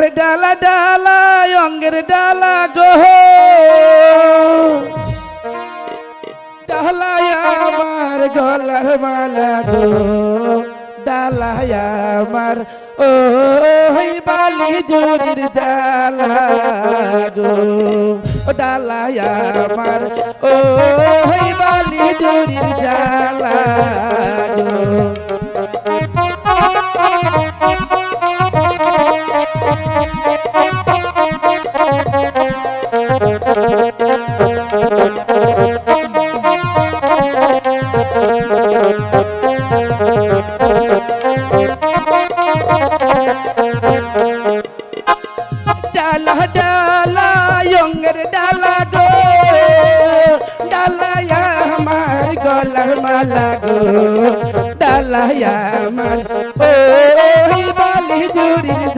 আরে ডালা ডালা, অঙ্গের ডালা গো। ডালায় আমার গলার মালা গো। ডালায় আমার ও বালি জুরির জালা গো। ডালায় আমার ও বালি জুরির জালা গো ডালা ডালা, অঙ্গের ডালা গো। ডালায়া আমার গলার মালা গো। ডালায়া আমার ও বালি জুরির